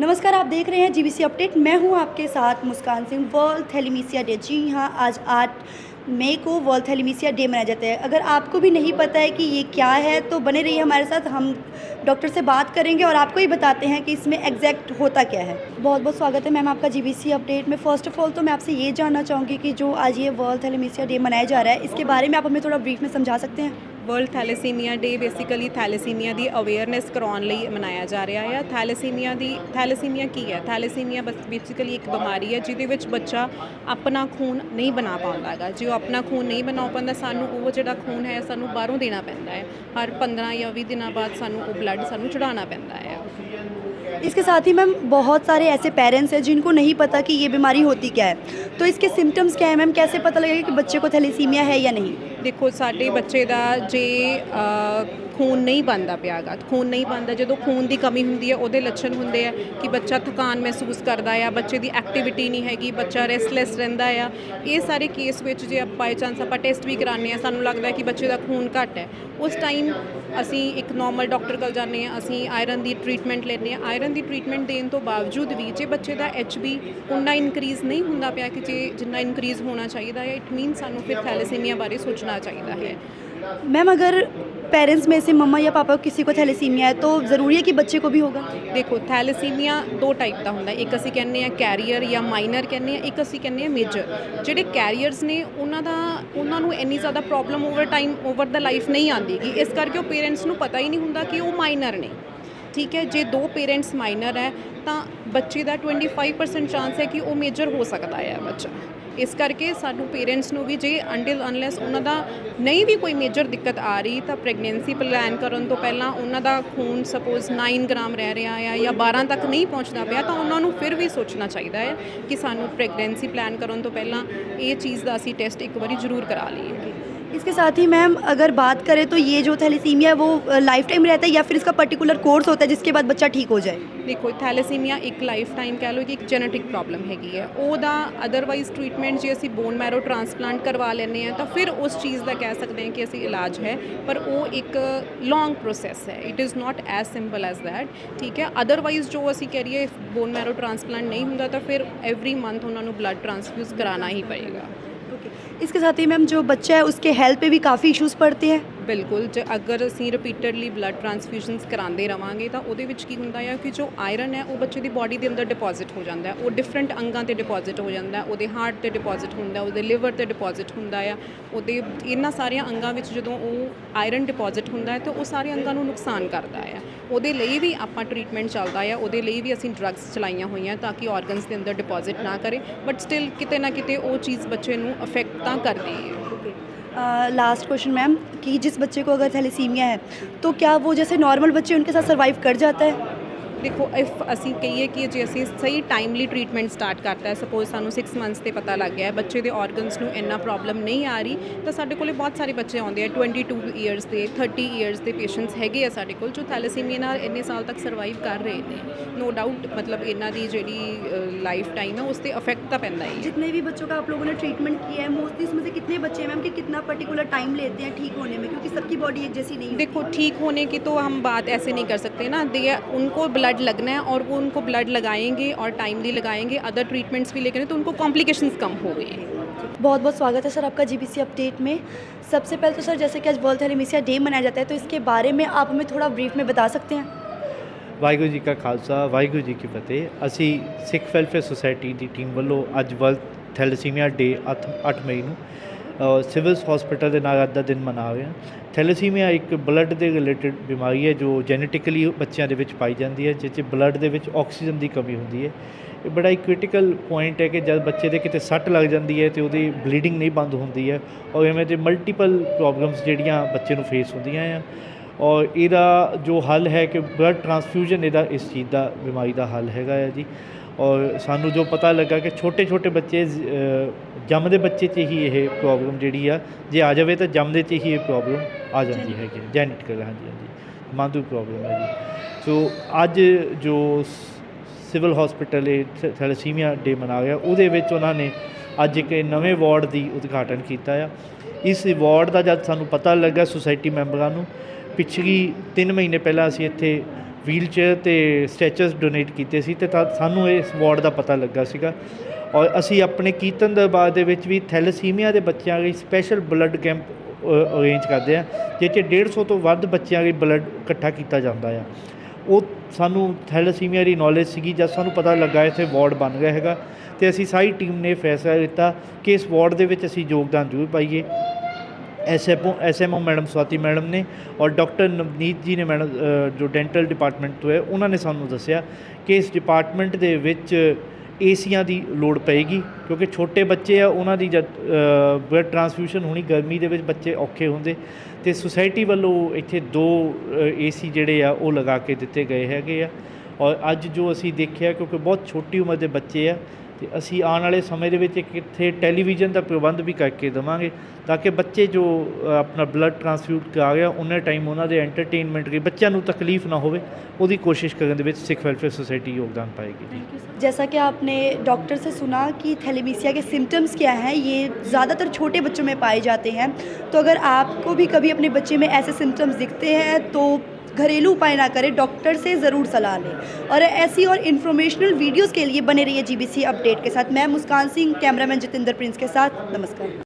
नमस्कार, आप देख रहे हैं जीबीसी अपडेट मैं हूँ आपके साथ Muskan Singh world thalassemia day जी हाँ आज आठ मई को वर्ल्ड थैलीमीसिया डे मनाया जाता है। अगर आपको भी नहीं पता है कि ये क्या है तो बने रहिए हमारे साथ। हम डॉक्टर से बात करेंगे और आपको ही बताते हैं कि इसमें एग्जैक्ट होता क्या है। बहुत बहुत स्वागत है मैम आपका जीबीसी अपडेट में। फ़र्स्ट ऑफ़ ऑल तो मैं आपसे ये जानना चाहूँगी कि जो आज ये वर्ल्ड थैलीमीसिया डे मनाया जा रहा है, इसके बारे में आप हमें थोड़ा ब्रीफ में समझा सकते हैं? world thalassemia day basically thalassemia ਦੀ ਅਵੇਅਰਨੈਸ ਕਰਾਉਣ ਲਈ ਮਨਾਇਆ ਜਾ ਰਿਹਾ ਹੈ ਥੈਲੇਸੀਮੀਆ ਦੀ ਥੈਲੇਸੀਮੀਆ ਕੀ ਹੈ ਥੈਲੇਸੀਮੀਆ ਬਸ ਬੇਸਿਕਲੀ ਇੱਕ ਬਿਮਾਰੀ ਹੈ ਜਿਹਦੇ ਵਿੱਚ ਬੱਚਾ ਆਪਣਾ ਖੂਨ ਨਹੀਂ ਬਣਾ ਪਾਉਂਦਾ ਹੈਗਾ ਜੇ ਉਹ ਆਪਣਾ ਖੂਨ ਨਹੀਂ ਬਣਾ ਪਾਉਂਦਾ ਸਾਨੂੰ ਉਹ ਜਿਹੜਾ ਖੂਨ ਹੈ ਸਾਨੂੰ ਬਾਹਰੋਂ ਦੇਣਾ ਪੈਂਦਾ ਹੈ ਹਰ 15 ਜਾਂ 20 ਦਿਨਾਂ ਬਾਅਦ ਸਾਨੂੰ ਉਹ ਬਲੱਡ ਸਾਨੂੰ ਚੜਾਉਣਾ ਪੈਂਦਾ ਹੈ इसके साथ ही मैम बहुत सारे ऐसे पेरेंट्स हैं जिनको नहीं पता कि ये बीमारी होती क्या है तो इसके सिम्टम्स क्या है मैम कैसे पता लगेगा कि बच्चे को थैलीसीमिया है या नहीं ਦੇਖੋ, ਸਾਡੇ ਬੱਚੇ ਦਾ ਜੇ ਖੂਨ ਨਹੀਂ ਬਣਦਾ ਪਿਆਗਾ ਖੂਨ ਨਹੀਂ ਬਣਦਾ, ਜਦੋਂ ਖੂਨ ਦੀ ਕਮੀ ਹੁੰਦੀ ਹੈ, ਉਹਦੇ ਲੱਛਣ ਹੁੰਦੇ ਆ ਕਿ ਬੱਚਾ ਥਕਾਨ ਮਹਿਸੂਸ ਕਰਦਾ ਆ, ਬੱਚੇ ਦੀ ਐਕਟੀਵਿਟੀ ਨਹੀਂ ਹੈਗੀ, ਬੱਚਾ ਰੈਸਟਲੈਸ ਰਹਿੰਦਾ ਆ। ਇਹ ਸਾਰੇ ਕੇਸ ਵਿੱਚ ਜੇ ਬਾਈ ਚਾਂਸ ਆਪਾਂ ਟੈਸਟ ਵੀ ਕਰਾਉਂਦੇ ਆ ਸਾਨੂੰ ਲੱਗਦਾ ਕਿ ਬੱਚੇ ਦਾ ਖੂਨ ਘੱਟ ਹੈ। ਉਸ ਟਾਈਮ ਅਸੀਂ ਇੱਕ ਨਾਰਮਲ ਡਾਕਟਰ ਕੋਲ ਜਾਂਦੇ ਆ ਅਸੀਂ ਆਇਰਨ ਦੀ ਟ੍ਰੀਟਮੈਂਟ ਲੈਂਦੇ ਆ ਆਇਰਨ ਦੀ ਟ੍ਰੀਟਮੈਂਟ ਦੇਣ ਤੋਂ ਬਾਵਜੂਦ ਵੀ ਜੇ ਬੱਚੇ ਦਾ ਐਚਬੀ ਉਨਾ ਇਨਕਰੀਜ਼ ਨਹੀਂ ਹੁੰਦਾ ਪਿਆ ਕਿ ਜੇ ਜਿੰਨਾ ਇਨਕਰੀਜ਼ ਹੋਣਾ ਚਾਹੀਦਾ ਹੈ ਇਟ ਮੀਨ ਸਾਨੂੰ ਫਿਰ ਥੈਲੇਸੀਮੀਆ ਬਾਰੇ ਸੋਚਣਾ ਚਾਹੀਦਾ ਹੈ मैम अगर पेरेंट्स में से मम्मा या पापा को किसी को थैलेसीमिया है तो ज़रूरी है कि बच्चे को भी होगा ਦੇਖੋ ਥੈਲੇਸੀਮੀਆ ਦੋ ਟਾਈਪ ਦਾ ਹੁੰਦਾ ਇੱਕ ਅਸੀਂ ਕਹਿੰਦੇ ਆ ਕੈਰੀਅਰ ਜਾਂ ਮਾਈਨਰ ਕਹਿੰਦੇ ਆ ਇੱਕ ਅਸੀਂ ਕਹਿੰਦੇ ਆ ਮੇਜਰ ਜਿਹੜੇ ਕੈਰੀਅਰਸ ਨੇ ਉਹਨਾਂ ਦਾ ਉਹਨਾਂ ਨੂੰ ਇੰਨੀ ਜ਼ਿਆਦਾ ਪ੍ਰੋਬਲਮ ਓਵਰ ਟਾਈਮ ਓਵਰ ਦਾ ਲਾਈਫ ਨਹੀਂ ਆਉਂਦੀ ਗੀ ਇਸ ਕਰਕੇ ਉਹ ਪੇਰੈਂਟਸ ਨੂੰ ਪਤਾ ਹੀ ਨਹੀਂ ਹੁੰਦਾ ਕਿ ਉਹ ਮਾਈਨਰ ਨੇ ਠੀਕ ਹੈ, ਜੇ ਦੋ ਪੇਰੈਂਟਸ ਮਾਈਨਰ ਹੈ, ਤਾਂ ਬੱਚੇ ਦਾ 25% ਚਾਂਸ ਹੈ ਕਿ ਉਹ ਮੇਜਰ ਹੋ ਸਕਦਾ ਹੈ ਬੱਚਾ। ਇਸ ਕਰਕੇ ਸਾਨੂੰ ਪੇਰੈਂਟਸ ਨੂੰ ਵੀ ਜੇ ਅੰਡਿਲ ਅਨਲੈਸ ਉਹਨਾਂ ਦਾ ਨਹੀਂ ਵੀ ਕੋਈ ਮੇਜਰ ਦਿੱਕਤ ਆ ਰਹੀ, ਤਾਂ ਪ੍ਰੈਗਨੈਂਸੀ ਪਲਾਨ ਕਰਨ ਤੋਂ ਪਹਿਲਾਂ ਉਹਨਾਂ ਦਾ ਖੂਨ ਸਪੋਜ਼ 9 ਗ੍ਰਾਮ ਰਹਿ ਰਿਹਾ ਆ ਜਾਂ 12 ਤੱਕ ਨਹੀਂ ਪਹੁੰਚਦਾ ਪਿਆ, ਤਾਂ ਉਹਨਾਂ ਨੂੰ ਫਿਰ ਵੀ ਸੋਚਣਾ ਚਾਹੀਦਾ ਹੈ ਕਿ ਸਾਨੂੰ ਪ੍ਰੈਗਨੈਂਸੀ ਪਲਾਨ ਕਰਨ ਤੋਂ ਪਹਿਲਾਂ ਇਹ ਚੀਜ਼ ਦਾ ਅਸੀਂ ਟੈਸਟ ਇੱਕ ਵਾਰੀ ਜ਼ਰੂਰ ਕਰਾ ਲਈਏ। इसके साथ ही मैम अगर बात करें तो ये जो थैलेसीमिया है वो लाइफ टाइम रहता है या फिर इसका पर्टिकुलर कोर्स होता है जिसके बाद बच्चा ठीक हो जाए ਦੇਖੋ ਥੈਲੇਸੀਮੀਆ ਇੱਕ ਲਾਈਫ ਟਾਈਮ ਕਹਿ ਲਓ ਕਿ ਇੱਕ ਜੈਨੇਟਿਕ ਪ੍ਰੋਬਲਮ ਹੈਗੀ ਹੈ ਉਹਦਾ ਅਦਰਵਾਈਜ਼ ਟ੍ਰੀਟਮੈਂਟ ਜੇ ਅਸੀਂ ਬੋਨ ਮੈਰੋ ਟ੍ਰਾਂਸਪਲਾਂਟ ਕਰਵਾ ਲੈਂਦੇ ਆ ਤਾਂ ਫਿਰ ਉਸ ਚੀਜ਼ ਦਾ ਕਹਿ ਸਕਦੇ ਹਾਂ ਕਿ ਅਸੀਂ ਇਲਾਜ ਹੈ ਪਰ ਉਹ ਇੱਕ ਲੌਂਗ ਪ੍ਰੋਸੈਸ ਹੈ it is not as simple as that ਠੀਕ ਹੈ ਅਦਰਵਾਈਜ਼ ਜੋ ਅਸੀਂ ਕਰੀਏ ਬੋਨ ਮੈਰੋ ਟ੍ਰਾਂਸਪਲਾਂਟ ਨਹੀਂ ਹੁੰਦਾ ਤਾਂ ਫਿਰ ਐਵਰੀ ਮੰਥ ਉਹਨਾਂ ਨੂੰ ਬਲੱਡ ਟ੍ਰਾਂਸਫਿਊਜ਼ ਕਰਾਉਣਾ ਹੀ ਪਏਗਾ ओके इसके साथ ही मैम जो बच्चा है उसके हेल्थ पे भी काफ़ी इश्यूज पड़ते हैं ਬਿਲਕੁਲ, ਜੇ ਅਗਰ ਅਸੀਂ ਰਿਪੀਟਡਲੀ ਬਲੱਡ ਟ੍ਰਾਂਸਫਿਊਜ਼ਨਸ ਕਰਾਉਂਦੇ ਰਵਾਂਗੇ, ਤਾਂ ਉਹਦੇ ਵਿੱਚ ਕੀ ਹੁੰਦਾ ਹੈ ਕਿ ਜੋ ਆਇਰਨ ਹੈ, ਉਹ ਬੱਚੇ ਦੀ ਬਾਡੀ ਦੇ ਅੰਦਰ ਡਿਪੋਜ਼ਿਟ ਹੋ ਜਾਂਦਾ ਹੈ। ਉਹ ਡਿਫਰੈਂਟ ਅੰਗਾਂ ਤੇ ਡਿਪੋਜ਼ਿਟ ਹੋ ਜਾਂਦਾ ਹੈ। ਉਹਦੇ ਹਾਰਟ ਤੇ ਡਿਪੋਜ਼ਿਟ ਹੁੰਦਾ ਉਹਦੇ ਲਿਵਰ ਤੇ ਡਿਪੋਜ਼ਿਟ ਹੁੰਦਾ ਆ। ਉਹਦੇ ਇਹਨਾਂ ਸਾਰੀਆਂ ਅੰਗਾਂ ਵਿੱਚ ਜਦੋਂ ਉਹ ਆਇਰਨ ਡਿਪੋਜ਼ਿਟ ਹੁੰਦਾ ਹੈ, ਤਾਂ ਉਹ ਸਾਰੇ ਅੰਗਾਂ ਨੂੰ ਨੁਕਸਾਨ ਕਰਦਾ ਆ। ਉਹਦੇ ਲਈ ਵੀ ਆਪਾਂ ਟ੍ਰੀਟਮੈਂਟ ਚੱਲਦਾ ਆ। ਉਹਦੇ ਲਈ ਵੀ ਅਸੀਂ ਡਰੱਗਸ ਚਲਾਈਆਂ ਹੋਈਆਂ ਤਾਂ ਕਿ ਆਰਗਨਸ ਦੇ ਅੰਦਰ ਡਿਪੋਜ਼ਿਟ ਨਾ ਕਰੇ। ਬਟ ਸਟਿਲ ਕਿਤੇ ਨਾ ਕਿਤੇ ਉਹ ਚੀਜ਼ ਬੱਚੇ ਨੂੰ ਅਫੈਕਟ ਤਾਂ ਕਰਦੀ ਹੈ लास्ट क्वेश्चन मैम कि जिस बच्चे को अगर थैलेसीमिया है तो क्या वो जैसे नॉर्मल बच्चे उनके साथ सर्वाइव कर जाता है ਦੇਖੋ ਇਫ ਅਸੀਂ ਕਹੀਏ ਕਿ ਜੇ ਅਸੀਂ ਸਹੀ ਟਾਈਮਲੀ ਟ੍ਰੀਟਮੈਂਟ ਸਟਾਰਟ ਕਰਤਾ ਹੈ ਸਪੋਜ਼ ਸਾਨੂੰ 6 ਮੰਥਸ ਤੇ ਪਤਾ ਲੱਗ ਗਿਆ ਹੈ ਬੱਚੇ ਦੇ ਆਰਗਨਸ ਨੂੰ ਇੰਨਾ ਪ੍ਰੋਬਲਮ ਨਹੀਂ ਆ ਰਹੀ ਤਾਂ ਸਾਡੇ ਕੋਲੇ ਬਹੁਤ ਸਾਰੇ ਬੱਚੇ ਆਉਂਦੇ ਆ 22 ਇਅਰਸ ਦੇ 30 ਇਅਰਸ ਦੇ ਪੇਸ਼ੈਂਟਸ ਹੈਗੇ ਆ ਸਾਡੇ ਕੋਲ ਜੋ ਥੈਲੇਸੀਮੀਆ ਨਾਲ ਇੰਨੇ ਸਾਲ ਤੱਕ ਸਰਵਾਈਵ ਕਰ ਰਹੇ ਨੇ ਨੋ ਡਾਊਟ ਮਤਲਬ ਇਹਨਾਂ ਦੀ ਜਿਹੜੀ ਲਾਈਫ ਟਾਈਮ ਹੈ ਉਸ ਤੇ ਅਫੈਕਟ ਤਾਂ ਪੈਂਦਾ ਹੀ ਹੈ जितने भी बच्चों का आप लोगों ने ट्रीटमेंट किया है मोस्टली इसमें से कितने बच्चे हैं मैम कि कितना पर्टिकुलर टाइम लेते हैं ठीक होने में क्योंकि सबकी बॉडी एक जैसी नहीं होती देखो ठीक होने की तो हम बात ऐसे नहीं कर सकते ना दे उनको ब्लड लगना है और वो उनको ब्लड लगाएंगे और टाइमली लगाएंगे अदर ट्रीटमेंट्स भी लेकर तो उनको कॉम्प्लिकेशंस कम हो गए बहुत बहुत स्वागत है सर आपका जीबीसी अपडेट में सबसे पहले तो सर जैसे कि आज वर्ल्ड थैलेमीसिया डे मनाया जाता है तो इसके बारे में आप हमें थोड़ा ब्रीफ में बता सकते हैं ਵਾਹਿਗੁਰੂ ਜੀ ਕਾ ਖਾਲਸਾ ਵਾਹਿਗੁਰੂ ਜੀ ਕੀ ਫਤਿਹ ਅਸੀਂ ਸਿੱਖ ਵੈਲਫੇਅਰ ਸੁਸਾਇਟੀ ਦੀ ਟੀਮ ਵੱਲੋਂ ਅੱਜ ਵਰਲਡ ਥੈਲੇਸੀਮੀਆ ਡੇ 8 ਮਈ ਨੂੰ ਅ, ਸਿਵਲਸ ਹਸਪੀਟਲ ਦੇ ਨਾਲ ਅੱਜ ਦਾ ਦਿਨ ਮਨਾ ਰਹੇ ਹਾਂ। ਥੈਲੇਸੀਮੀਆ ਇੱਕ ਬਲੱਡ ਦੇ ਰਿਲੇਟਡ ਬਿਮਾਰੀ ਹੈ, ਜੋ ਜੈਨੇਟਿਕਲੀ ਬੱਚਿਆਂ ਦੇ ਵਿੱਚ ਪਾਈ ਜਾਂਦੀ ਹੈ ਜਿਸ 'ਚ ਬਲੱਡ ਦੇ ਵਿੱਚ ਆਕਸੀਜਨ ਦੀ ਕਮੀ ਹੁੰਦੀ ਹੈ। ਇਹ ਬੜਾ ਹੀ ਕ੍ਰਿਟੀਕਲ ਪੁਆਇੰਟ ਹੈ ਕਿ ਜਦ ਬੱਚੇ ਦੇ ਕਿਤੇ ਸੱਟ ਲੱਗ ਜਾਂਦੀ ਹੈ ਤੇ ਉਹਦੀ ਬਲੀਡਿੰਗ ਨਹੀਂ ਬੰਦ ਹੁੰਦੀ ਹੈ, ਔਰ ਐਵੇਂ ਦੇ ਮਲਟੀਪਲ ਪ੍ਰੋਬਲਮਸ ਜਿਹੜੀਆਂ ਬੱਚੇ ਨੂੰ ਫੇਸ ਹੁੰਦੀਆਂ ਆ, ਔਰ ਇਹਦਾ ਜੋ ਹੱਲ ਹੈ ਕਿ ਬਲੱਡ ਟ੍ਰਾਂਸਫਿਊਜ਼ਨ ਇਹਦਾ ਇਸ ਚੀਜ਼ ਦਾ ਬਿਮਾਰੀ ਦਾ ਹੱਲ ਹੈਗਾ ਹੈ ਜੀ। ਔਰ ਸਾਨੂੰ ਜੋ ਪਤਾ ਲੱਗਾ ਕਿ ਛੋਟੇ ਛੋਟੇ ਬੱਚੇ ਜੰਮਦੇ ਬੱਚੇ 'ਚ ਹੀ ਇਹ ਪ੍ਰੋਬਲਮ ਜਿਹੜੀ ਆ ਜੇ ਆ ਜਾਵੇ ਤਾਂ ਜੰਮਦੇ 'ਚ ਹੀ ਇਹ ਪ੍ਰੋਬਲਮ ਆ ਜਾਂਦੀ ਹੈਗੀ ਜੈਨੇਟਿਕਲ ਹਾਂਜੀ ਹਾਂਜੀ। ਮਾਂਦੂ ਪ੍ਰੋਬਲਮ ਹੈ ਜੀ। ਸੋ ਅੱਜ ਜੋ ਸਿਵਲ ਹਸਪੀਟਲ ਇਹ ਥੈਲੇਸੀਮੀਆ ਡੇ ਮਨਾ ਗਿਆ ਉਹਦੇ ਵਿੱਚ ਉਹਨਾਂ ਨੇ ਅੱਜ ਇੱਕ ਨਵੇਂ ਵਾਰਡ ਦੀ ਉਦਘਾਟਨ ਕੀਤਾ ਆ। ਇਸ ਵਾਰਡ ਦਾ ਜਦ ਸਾਨੂੰ ਪਤਾ ਲੱਗਾ ਸੁਸਾਇਟੀ ਮੈਂਬਰਾਂ ਨੂੰ ਪਿਛਲੀ 3 ਮਹੀਨੇ ਪਹਿਲਾਂ ਅਸੀਂ ਇੱਥੇ ਵੀਲ ਚੇਅਰ ਤੇ ਸਟ੍ਰੈਚਰਸ ਡੋਨੇਟ ਕੀਤੇ ਸੀ ਤੇ ਤਾਂ ਸਾਨੂੰ ਇਸ ਵਾਰਡ ਦਾ ਪਤਾ ਲੱਗਾ ਸੀਗਾ। ਔਰ ਅਸੀਂ ਆਪਣੇ ਕੀਰਤਨ ਦਰਬਾਰ ਦੇ ਵਿੱਚ ਵੀ ਥੈਲੇਸੀਮੀਆ ਦੇ ਬੱਚਿਆਂ ਲਈ ਸਪੈਸ਼ਲ ਬਲੱਡ ਕੈਂਪ ਅਰੇਂਜ ਕਰਦੇ ਆ ਜਿਹ 'ਚ 150 ਤੋਂ ਵੱਧ ਬੱਚਿਆਂ ਲਈ ਬਲੱਡ ਇਕੱਠਾ ਕੀਤਾ ਜਾਂਦਾ ਆ। ਉਹ ਸਾਨੂੰ ਥੈਲੇਸੀਮੀਆ ਦੀ ਨੌਲੇਜ ਸੀਗੀ, ਜਦ ਸਾਨੂੰ ਪਤਾ ਲੱਗਾ ਇੱਥੇ ਵਾਰਡ ਬਣ ਗਿਆ ਹੈਗਾ, ਤੇ ਅਸੀਂ ਸਾਰੀ ਟੀਮ ਨੇ ਫੈਸਲਾ ਲਿੱਤਾ ਕਿ ਇਸ ਵਾਰਡ ਦੇ ਵਿੱਚ ਅਸੀਂ ਯੋਗਦਾਨ ਜ਼ਰੂਰ ਪਾਈਏ। SMO SMO madam Swati madam ਨੇ ਔਰ ਡਾਕਟਰ ਨਵਨੀਤ ਜੀ ਨੇ ਮੈਡਮ ਜੋ ਡੈਂਟਲ ਡਿਪਾਰਟਮੈਂਟ ਤੋਂ ਹੈ ਉਹਨਾਂ ਨੇ ਸਾਨੂੰ ਦੱਸਿਆ ਕਿ ਇਸ ਡਿਪਾਰਟਮੈਂਟ ਦੇ ਵਿੱਚ ਏਸੀਆਂ ਦੀ ਲੋੜ ਪਏਗੀ ਕਿਉਂਕਿ ਛੋਟੇ ਬੱਚੇ ਆ ਉਹਨਾਂ ਦੀ ਜਦ ਬਲੱਡ ਟ੍ਰਾਂਸਫਿਊਸ਼ਨ ਹੋਣੀ ਗਰਮੀ ਦੇ ਵਿੱਚ ਬੱਚੇ ਔਖੇ ਹੁੰਦੇ ਤੇ ਸੁਸਾਇਟੀ ਵੱਲੋਂ ਇੱਥੇ ਦੋ ਏਸੀ ਜਿਹੜੇ ਆ ਉਹ ਲਗਾ ਕੇ ਦਿੱਤੇ ਗਏ ਹੈਗੇ ਆ ਔਰ ਅੱਜ ਜੋ ਅਸੀਂ ਦੇਖਿਆ ਕਿਉਂਕਿ ਬਹੁਤ ਛੋਟੀ ਉਮਰ ਦੇ ਬੱਚੇ ਆ ਤੇ ਅਸੀਂ ਆਉਣ ਵਾਲੇ ਸਮੇਂ ਦੇ ਵਿੱਚ ਇੱਕ ਇੱਥੇ ਟੈਲੀਵਿਜ਼ਨ ਦਾ ਪ੍ਰਬੰਧ ਵੀ ਕਰਕੇ ਦੇਵਾਂਗੇ ਤਾਂ ਕਿ ਬੱਚੇ ਜੋ ਅ, ਆਪਣਾ ਬਲੱਡ ਟ੍ਰਾਂਸਫਿਊਟ ਕਰਾ ਗਿਆ ਉਹਨਾਂ ਟਾਈਮ ਉਹਨਾਂ ਦੇ ਐਂਟਰਟੇਨਮੈਂਟ ਲਈ ਬੱਚਿਆਂ ਨੂੰ ਤਕਲੀਫ ਨਾ ਹੋਵੇ ਉਹਦੀ ਕੋਸ਼ਿਸ਼ ਕਰਨ ਦੇ ਵਿੱਚ ਸਿੱਖ ਵੈਲਫੇਅਰ ਸੁਸਾਇਟੀ ਯੋਗਦਾਨ ਪਾਏਗੀ ਜੀ जैसा कि आपने डॉक्टर से सुना कि थैलेमीसिया के सिम्टम्स क्या हैं ये ज़्यादातर छोटे बच्चों में पाए जाते हैं तो अगर आपको भी कभी अपने बच्चे में ऐसे सिम्टम्स दिखते हैं तो घरेलू उपाय ना करें डॉक्टर से ज़रूर सलाह लें और ऐसी और इन्फॉर्मेशनल वीडियोस के लिए बने रहिए जीबीसी अपडेट के साथ मैं मुस्कान सिंह कैमरामैन जितेंद्र प्रिंस के साथ नमस्कार